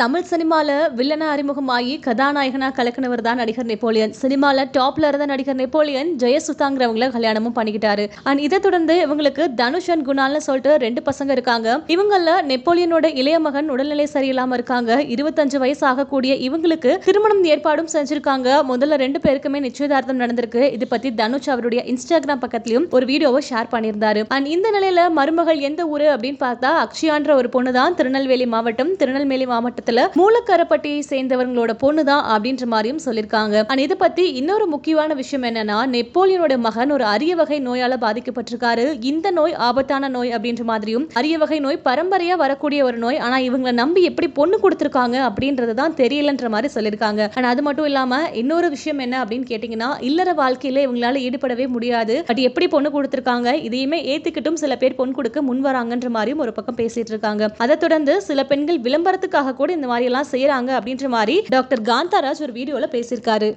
தமிழ் சினிமாவில் வில்லனா அறிமுகமாகி கதாநாயகனா கலக்கினவர் தான் நடிகர் நெப்போலியன். சினிமாவில் டாப்ல இருந்த நடிகர் நெப்போலியன். ஜெயசுதாங்கிறவங்கள கல்யாணமும் பண்ணிக்கிட்டாரு. அண்ட் இதை தொடர்ந்து இவங்களுக்கு தனுஷ் அண்ட் குணால்னு சொல்லிட்டு ரெண்டு பசங்க இருக்காங்க. இவங்கள நெப்போலியனோட இளைய மகன் உடல்நிலை சரியில்லாம இருக்காங்க. இருபத்தஞ்சு வயசு ஆகக்கூடிய இவங்களுக்கு திருமணம் ஏற்பாடும் செஞ்சிருக்காங்க. முதல்ல ரெண்டு பேருக்குமே நிச்சயதார்த்தம் நடந்திருக்கு. இது பத்தி தனுஷ் அவருடைய இன்ஸ்டாகிராம் பக்கத்திலையும் ஒரு வீடியோவை ஷேர் பண்ணியிருந்தாரு. அண்ட் இந்த நிலையில மருமகள் எந்த ஊரு அப்படின்னு பார்த்தா அக்ஷயான்ற ஒரு பொண்ணு தான் திருநெல்வேலி மாவட்டம். திருநெல்வேலி மாவட்டத்தில் மூலக்கரப்பட்டியை சேர்ந்தவங்களோட பொண்ணு தான் அப்படின்ற மாதிரியும் சொல்லியிருக்காங்க அண்ட் இதை பத்தி இன்னொரு முக்கியமான விஷயம் என்னன்னா நெப்போலியனோட மகன் ஒரு அரிய வகை நோயால பாதிக்கப்பட்டிருக்காரு. இந்த நோய் ஆபத்தான நோய் அப்படின்ற மாதிரியும் அரிய வகை நோய் பரம்பரையா வரக்கூடிய ஒரு நோய் ஆனா இவங்களை நம்பி எப்படி பொண்ணு கொடுத்துருக்காங்க அப்படின்றது தான் தெரியலன்ற மாதிரி சொல்லியிருக்காங்க ஆனா அது மட்டும் இல்லாம இன்னொரு விஷயம் என்ன அப்படின்னு கேட்டீங்கன்னா இல்லற வாழ்க்கையில இவங்களால ஈடுபடவே முடியாது. பட் எப்படி பொண்ணு கொடுத்துருக்காங்க இதையுமே ஏத்துக்கிட்டும் சில பேர் பொண்ணு கொடுக்க முன் வராங்கன்ற மாதிரியும் ஒரு பக்கம் பேசிட்டு இருக்காங்க. அதை தொடர்ந்து சில பெண்கள் விளம்பரத்துக்காக கூட இந்த மாதிரி எல்லாம் செய்யறாங்க அப்படின்ற மாதிரி டாக்டர் காந்தாராஜ் ஒரு வீடியோல பேசியிருக்காரு.